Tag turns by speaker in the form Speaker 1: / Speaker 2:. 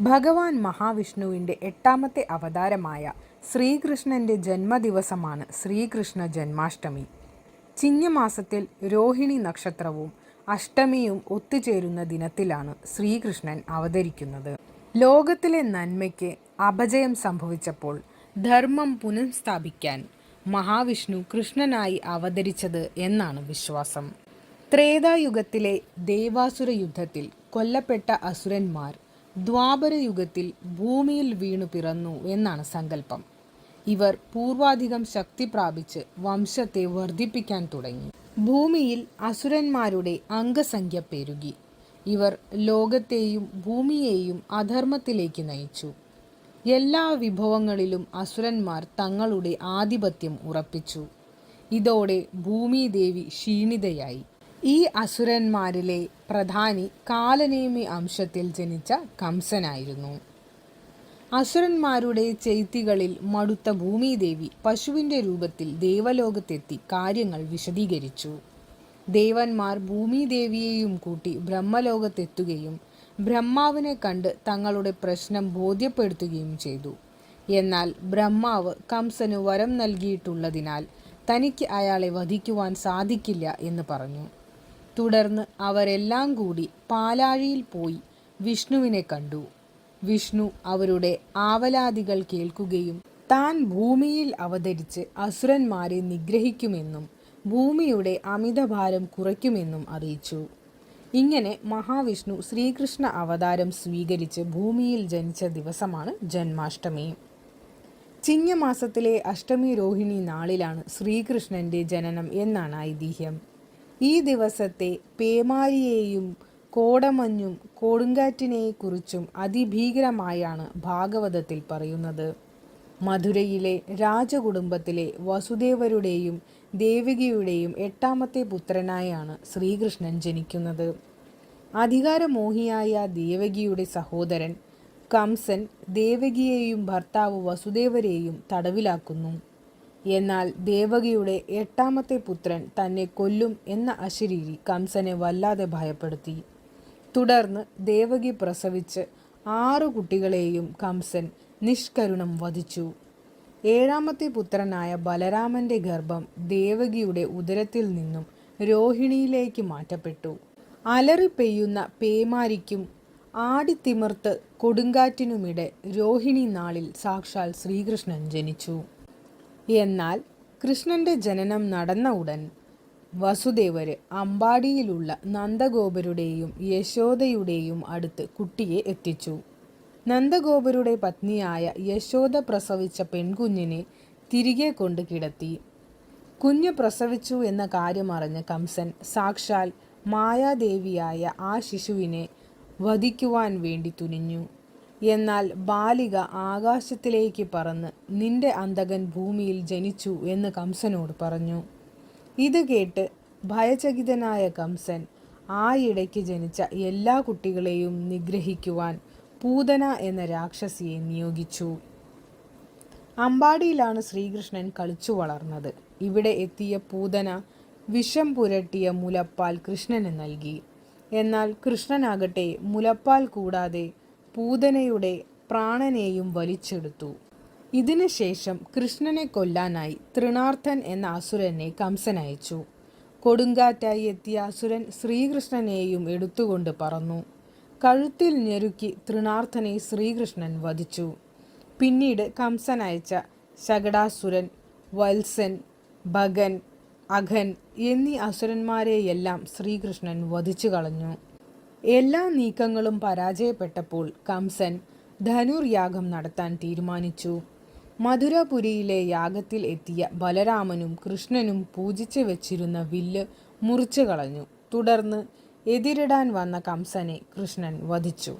Speaker 1: ഭഗവാൻ മഹാവിഷ്ണുവിന്റെ എട്ടാമത്തെ അവതാരമായ ശ്രീകൃഷ്ണന്റെ ജന്മദിവസമാണ് ശ്രീകൃഷ്ണ ജന്മാഷ്ടമി. ചിങ്ങമാസത്തിൽ രോഹിണി നക്ഷത്രവും അഷ്ടമിയും ഒത്തുചേരുന്ന ദിനത്തിലാണ് ശ്രീകൃഷ്ണൻ അവതരിക്കുന്നത്. ലോകത്തിലെ നന്മയ്ക്ക് അപജയം സംഭവിച്ചപ്പോൾ ധർമ്മം പുനഃസ്ഥാപിക്കാൻ മഹാവിഷ്ണു കൃഷ്ണനായി അവതരിച്ചത് എന്നാണ് വിശ്വാസം. ത്രേതായുഗത്തിലെ ദേവാസുര യുദ്ധത്തിൽ കൊല്ലപ്പെട്ട അസുരന്മാർ ദ്വാപര യുഗത്തിൽ ഭൂമിയിൽ വീണു പിറന്നു എന്നാണ് സങ്കല്പം. ഇവർ പൂർവാധികം ശക്തി പ്രാപിച്ച് വംശത്തെ വർദ്ധിപ്പിക്കാൻ തുടങ്ങി. ഭൂമിയിൽ അസുരന്മാരുടെ അംഗസംഖ്യ പെരുകി. ഇവർ ലോകത്തെയും ഭൂമിയെയും അധർമ്മത്തിലേക്ക് നയിച്ചു. എല്ലാ വിഭവങ്ങളിലും അസുരന്മാർ തങ്ങളുടെ ആധിപത്യം ഉറപ്പിച്ചു. ഇതോടെ ഭൂമിദേവി ക്ഷീണിതയായി. ഈ അസുരന്മാരിലെ പ്രധാനി കാലനേമി അംശത്തിൽ ജനിച്ച കംസനായിരുന്നു. അസുരന്മാരുടെ ചെയ്തികളിൽ മടുത്ത ഭൂമിദേവി പശുവിന്റെ രൂപത്തിൽ ദേവലോകത്തെത്തി കാര്യങ്ങൾ വിശദീകരിച്ചു. ദേവന്മാർ ഭൂമിദേവിയെയും കൂട്ടി ബ്രഹ്മലോകത്തെത്തുകയും ബ്രഹ്മാവിനെ കണ്ട് തങ്ങളുടെ പ്രശ്നം ബോധ്യപ്പെടുത്തുകയും ചെയ്തു. എന്നാൽ ബ്രഹ്മാവ് കംസന് വരം നൽകിയിട്ടുള്ളതിനാൽ തനിക്ക് അയാളെ വധിക്കുവാൻ സാധിക്കില്ല എന്ന് പറഞ്ഞു. തുടർന്ന് അവരെല്ലാം കൂടി പാലാഴിയിൽ പോയി വിഷ്ണുവിനെ കണ്ടു. വിഷ്ണു അവരുടെ ആവലാതികൾ കേൾക്കുകയും താൻ ഭൂമിയിൽ അവതരിച്ച് അസുരന്മാരെ നിഗ്രഹിക്കുമെന്നും ഭൂമിയുടെ അമിതഭാരം കുറയ്ക്കുമെന്നും അറിയിച്ചു. ഇങ്ങനെ മഹാവിഷ്ണു ശ്രീകൃഷ്ണ അവതാരം സ്വീകരിച്ച് ഭൂമിയിൽ ജനിച്ച ദിവസമാണ് ജന്മാഷ്ടമി. ചിങ്ങമാസത്തിലെ അഷ്ടമി രോഹിണി നാളിലാണ് ശ്രീകൃഷ്ണന്റെ ജനനം എന്നാണ് ഐതിഹ്യം. ഈ ദിവസത്തെ പേമാരിയെയും കോടമഞ്ഞും കൊടുങ്കാറ്റിനെക്കുറിച്ചും അതിഭീകരമായാണ് ഭാഗവതത്തിൽ പറയുന്നത്. മധുരയിലെ രാജകുടുംബത്തിലെ വസുദേവരുടെയും ദേവികയുടെയും എട്ടാമത്തെ പുത്രനായാണ് ശ്രീകൃഷ്ണൻ ജനിക്കുന്നത്. അധികാരമോഹിയായ ദേവകിയുടെ സഹോദരൻ കംസൻ ദേവകിയെയും ഭർത്താവ് വസുദേവരെയും തടവിലാക്കുന്നു. എന്നാൽ ദേവകിയുടെ എട്ടാമത്തെ പുത്രൻ തന്നെ കൊല്ലും എന്ന അശരീരി കംസനെ വല്ലാതെ ഭയപ്പെടുത്തി. തുടർന്ന് ദേവകി പ്രസവിച്ച് ആറു കുട്ടികളെയും കംസൻ നിഷ്കരുണം വധിച്ചു. ഏഴാമത്തെ പുത്രനായ ബലരാമന്റെ ഗർഭം ദേവകിയുടെ ഉദരത്തിൽ നിന്നും രോഹിണിയിലേക്ക് മാറ്റപ്പെട്ടു. അലറി പെയ്യുന്ന പേമാരിക്കും ആടിത്തിമിർത്ത് കൊടുങ്കാറ്റിനുമിടെ രോഹിണി നാളിൽ സാക്ഷാൽ ശ്രീകൃഷ്ണൻ ജനിച്ചു. എന്നാൽ കൃഷ്ണന്റെ ജനനം നടന്ന ഉടൻ വസുദേവര് അമ്പാടിയിലുള്ള നന്ദഗോപരുടെയും യശോദയുടെയും അടുത്ത് കുട്ടിയെ എത്തിച്ചു. നന്ദഗോപരുടെ പത്നിയായ യശോദ പ്രസവിച്ച പെൺകുഞ്ഞിനെ തിരികെ കൊണ്ട് കിടത്തി. കുഞ്ഞ് പ്രസവിച്ചു എന്ന കാര്യം അറിഞ്ഞ കംസൻ സാക്ഷാൽ മായാദേവിയായ ആ ശിശുവിനെ വധിക്കുവാൻ വേണ്ടി തുനിഞ്ഞു. എന്നാൽ ബാലിക ആകാശത്തിലേക്ക് പറന്ന് നിന്റെ അന്തകൻ ഭൂമിയിൽ ജനിച്ചു എന്ന് കംസനോട് പറഞ്ഞു. ഇത് കേട്ട് ഭയചകിതനായ കംസൻ ആ ആയിടയ്ക്ക് ജനിച്ച എല്ലാ കുട്ടികളെയും നിഗ്രഹിക്കുവാൻ പൂതന എന്ന രാക്ഷസിയെ നിയോഗിച്ചു. അമ്പാടിയിലാണ് ശ്രീകൃഷ്ണൻ കളിച്ചു വളർന്നത്. ഇവിടെ എത്തിയ പൂതന വിഷം പുരട്ടിയ മുലപ്പാൽ കൃഷ്ണന് നൽകി. എന്നാൽ കൃഷ്ണനാകട്ടെ മുലപ്പാൽ കൂടാതെ പൂതനയുടെ പ്രാണനെയും വലിച്ചെടുത്തു. ഇതിനുശേഷം കൃഷ്ണനെ കൊല്ലാനായി തൃണാർത്ഥൻ എന്ന അസുരനെ കംസൻ അയച്ചു. കൊടുങ്കാറ്റായി എത്തിയ അസുരൻ ശ്രീകൃഷ്ണനെയും എടുത്തുകൊണ്ട് പറന്നു. കഴുത്തിൽ ഞെരുക്കി തൃണാർത്ഥനെ ശ്രീകൃഷ്ണൻ വധിച്ചു. പിന്നീട് കംസൻ അയച്ച ശകടാസുരൻ വത്സൻ ഭഗൻ അഘൻ എന്നീ അസുരന്മാരെയെല്ലാം ശ്രീകൃഷ്ണൻ വധിച്ചു കളഞ്ഞു എല്ലാ നീക്കങ്ങളും പരാജയപ്പെട്ടപ്പോൾ കംസൻ ധനുർയാഗം നടത്താൻ തീരുമാനിച്ചു. മധുരപുരിയിലെ യാഗത്തിൽ എത്തിയ ബലരാമനും കൃഷ്ണനും പൂജിച്ചു വെച്ചിരുന്ന വില്ല് മുറിച്ചു കളഞ്ഞു. തുടർന്ന് എതിരിടാൻ വന്ന കംസനെ കൃഷ്ണൻ വധിച്ചു.